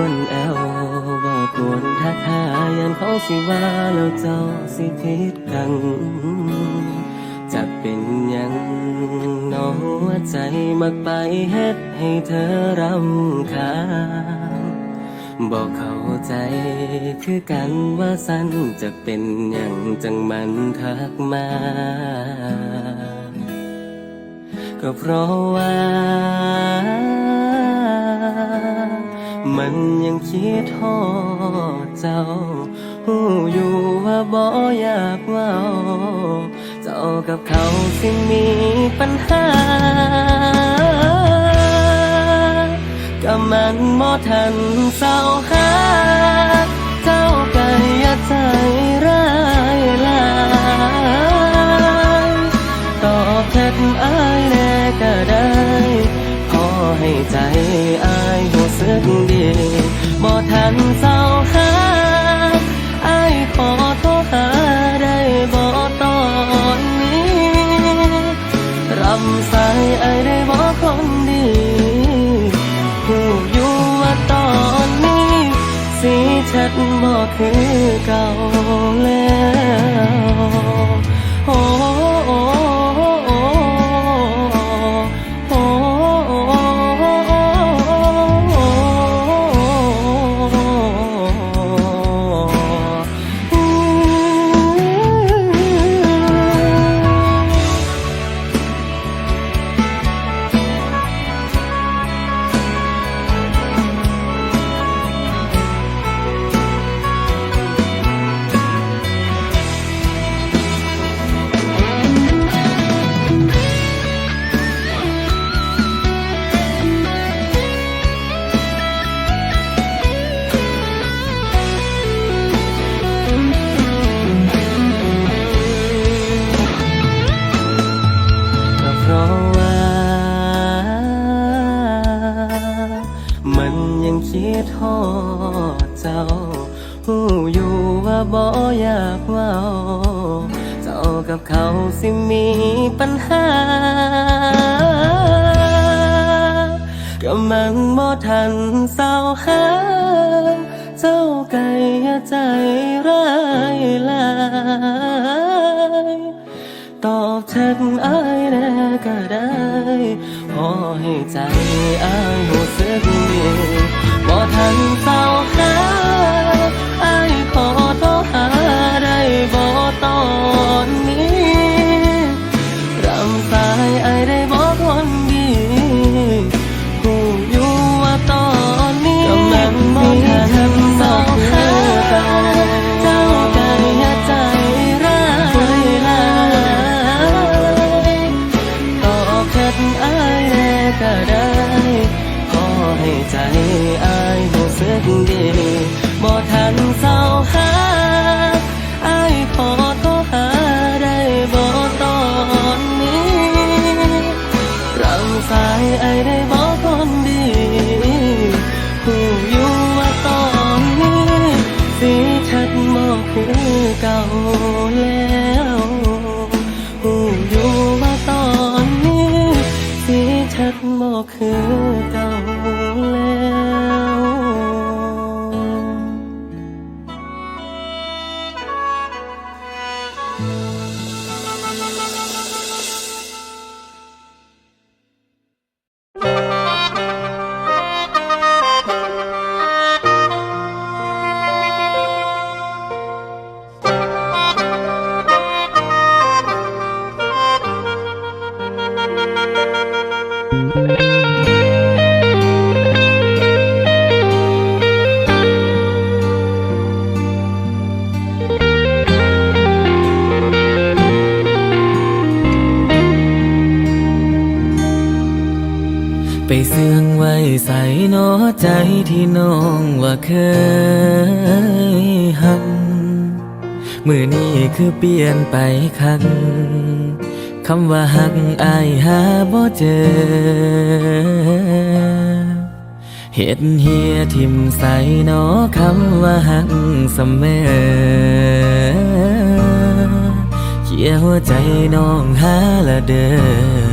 วรแอวบอกควรทักหายันเขาสิว่าแล้วเจ้าสิผิดกันจะเป็นยังน้องหัวใจมักไปเฮ็ดให้เธอรำคาญบอกเข้าใจคือกันว่าสั้นจะเป็นอย่างจังมันทักมา ก็เพราะว่า มันยังคิดทอดเจ้าหูอยู่ว่าบ่อยากเว่าเจ้ากับเขาสิมีปัญหาก็มันบ่ทันเศร้าหา เจ้าก็อย่าใจร้ายลายตอบแทนอายแน่ก็ได้ ขอให้ใจอาย รู้สึกดีบ่ทันเศร้าหาอายขอโทรหาได้บ่ตอนนี้รำสายไอายได้บอกคนดีผู้อยู่ว่าตอนนี้ สีชัดบอกคือเก่าแล้ว คิดทอดเจ้าหูอยู่ว่าบ่อยากเว่าเจ้ากับเขาสิมีปัญหาก็มันบ่ทันเศร้าหา เจ้าไก่ใจร้ายลายตอบแทนอายแน่ก็ได้ พอให้ใจอายรู้สึกดี บ่ทันเศร้าหา สา ใจที่น้องว่าเคยหักมือนี้คือเปลี่ยนไปคักคำว่าหักอายหาบ่เจอ เห็ดเฮียทิมใส่นอคำว่าหักเสมอคิลียหัวใจน้องหาละเด้อ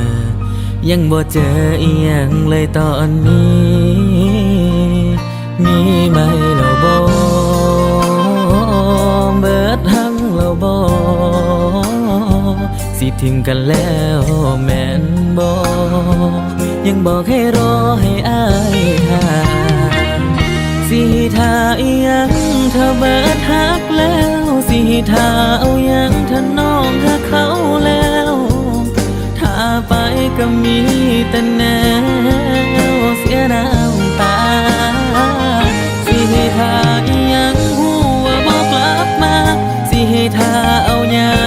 ยังบ่เจออีหยังเลยตอนนี้ มีไหมแล้วบ่เบิดหังแล้วบ่สิทิ้งกันแล้วแม่นบ่ยังบอกให้รอให้อายทาสิทาอีหยังเธอเบิดฮักแล้ว สิท่าเอาหยังเธอน้องถ้าเขาแล้ว ไปก็มีแต่แนวเสียน้ำตาสิท่าอีหยังหัวาบอกกลับมา สิท่าเอาหยัง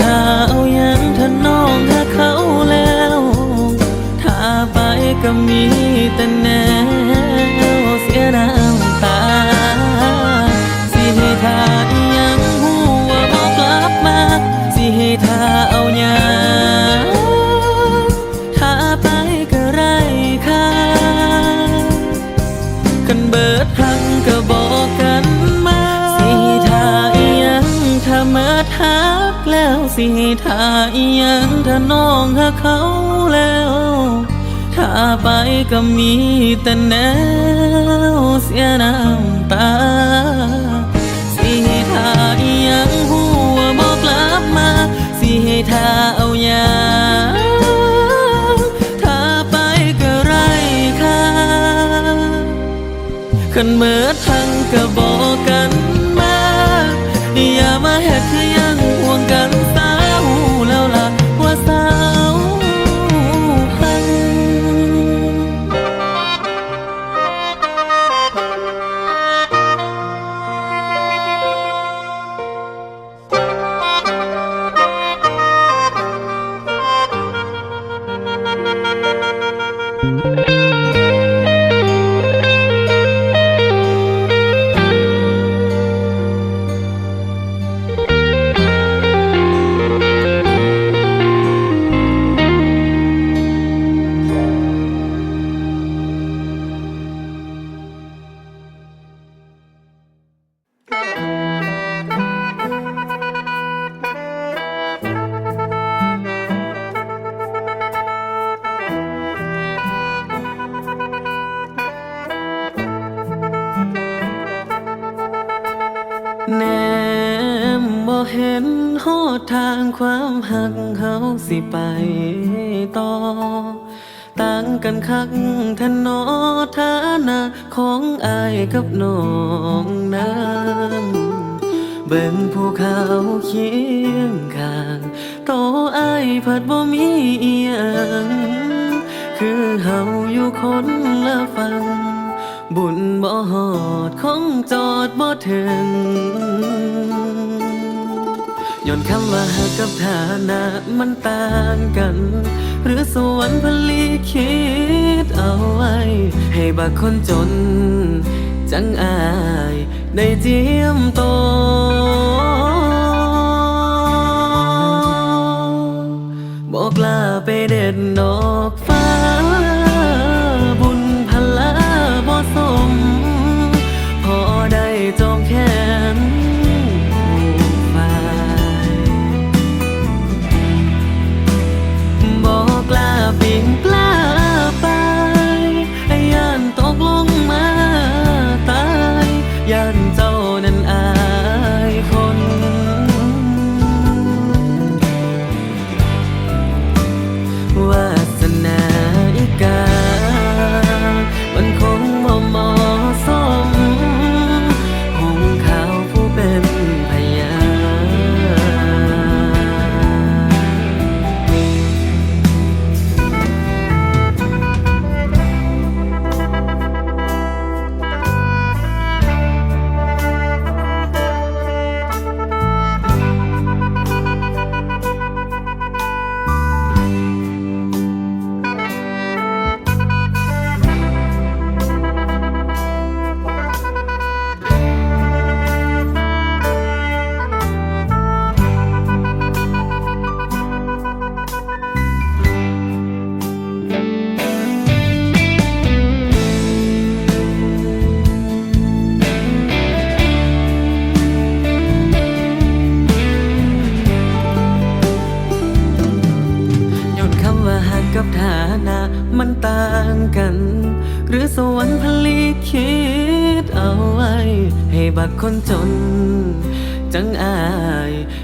ถ้าเอาอย่างท่าน้องถ้าเขาแล้ว ถ้าไปก็มีแต่แน สิทาอียังถ้าน้องหักเขาแล้ว ถ้าไปก็มีแต่แนวเสียน้ำตา สิทาอียังหัวบอกกลับมา สิท่าเอาหยังถ้าไปก็ไรค่าคันเมื่อทั้งก็บอก ไปต่อ ต่างกันคักทนอฐานะของอายกับน้องนั้นเบิ่งภูเขาเคียงข้างโตอายเพัดบ่มีอียง คือเฮาอยู่คนละฝั่งบุญบ่หอดคงจอดบ่ถึง ย้อนคำว่าหักกับฐานะมันต่างกัน หรือสวรรค์พลีคิดเอาไว้ ให้บักคนจน จังอายได้เจียมโตบอกลาไปเด็ดดอกฟ้า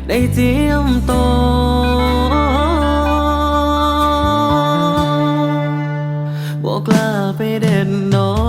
ได้เจียมโตบอกลาไปเด่นน้อ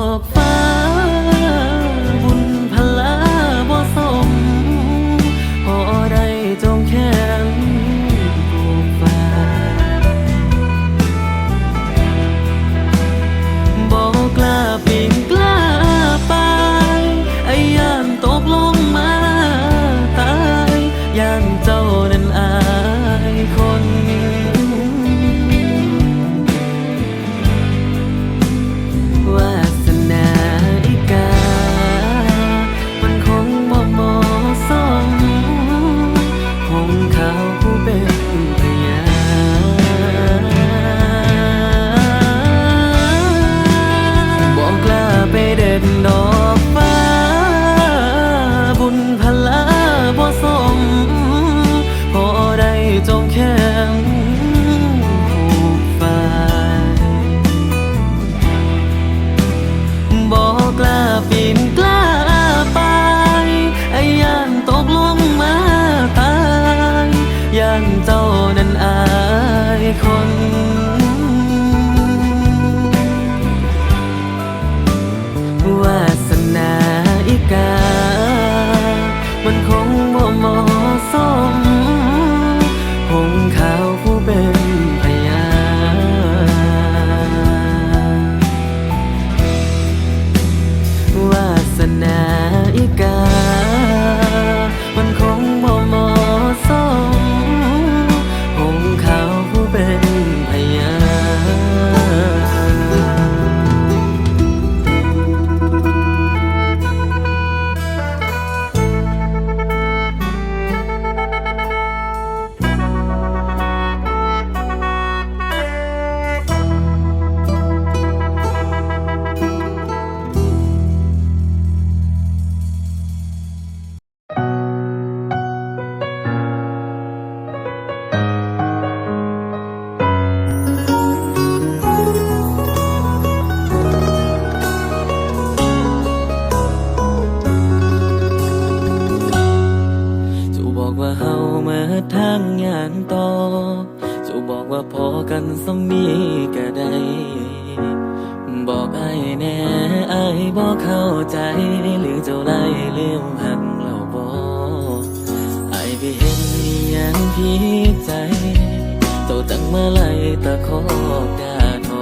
ตั้งเมื่อไรตะโคอกดาทอ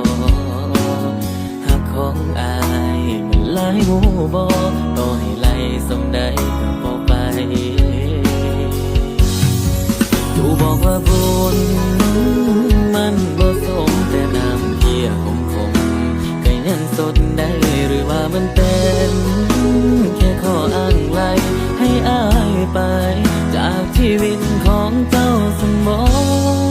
หักของอายมันหลายหูบอต่อให้ไล่สมใดก็บอกไปดูบอกว่าบุญมันบ่สมแต่น้ำเพียคงคงก็น้นสดได้หรือว่ามันเป็นแค่ข้ออ้างไลให้อายไป จากชีวิตของเจ้าสมบูร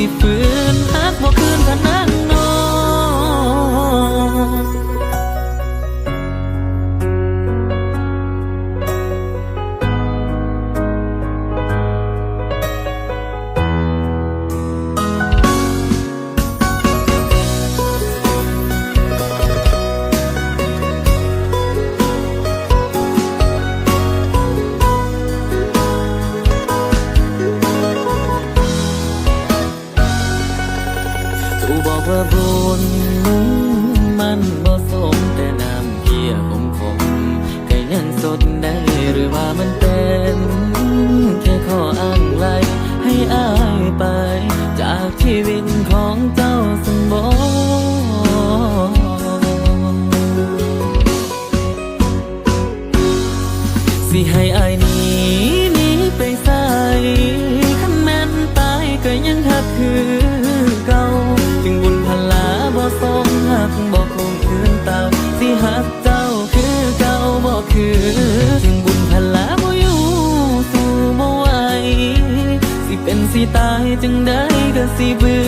me feel good สิบื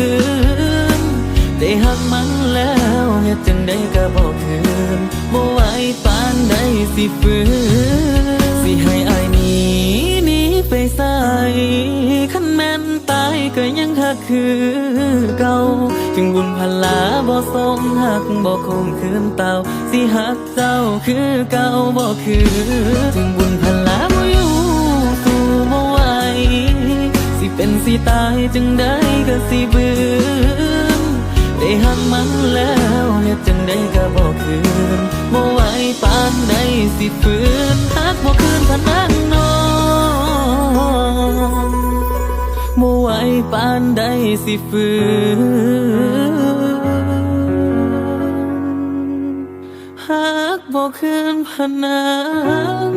นได้หักมันแล้วเฮ็ดจังได้ก็บ่คืนบ่ไหวปานใดสิฝืนสิให้อายหนีหนีไปใส่คันแม่นตายก็ยังหักคือเก่าถึงบุญพลาบ่สมหักบ่คงคืนเต่าสิหักเจ้าคือเก่าบ่คือถึงบุญพลา เป็นสิตายจังได้ก็สิเบืนได้หักมันแล้วเฮ็ดจังได้ก็บ่คืนบ่ไหวปานใดสิฝืนหักบ่คืนพนันน้องบ่ไหวปานใดสิฝืนหากบอกคืนพนัง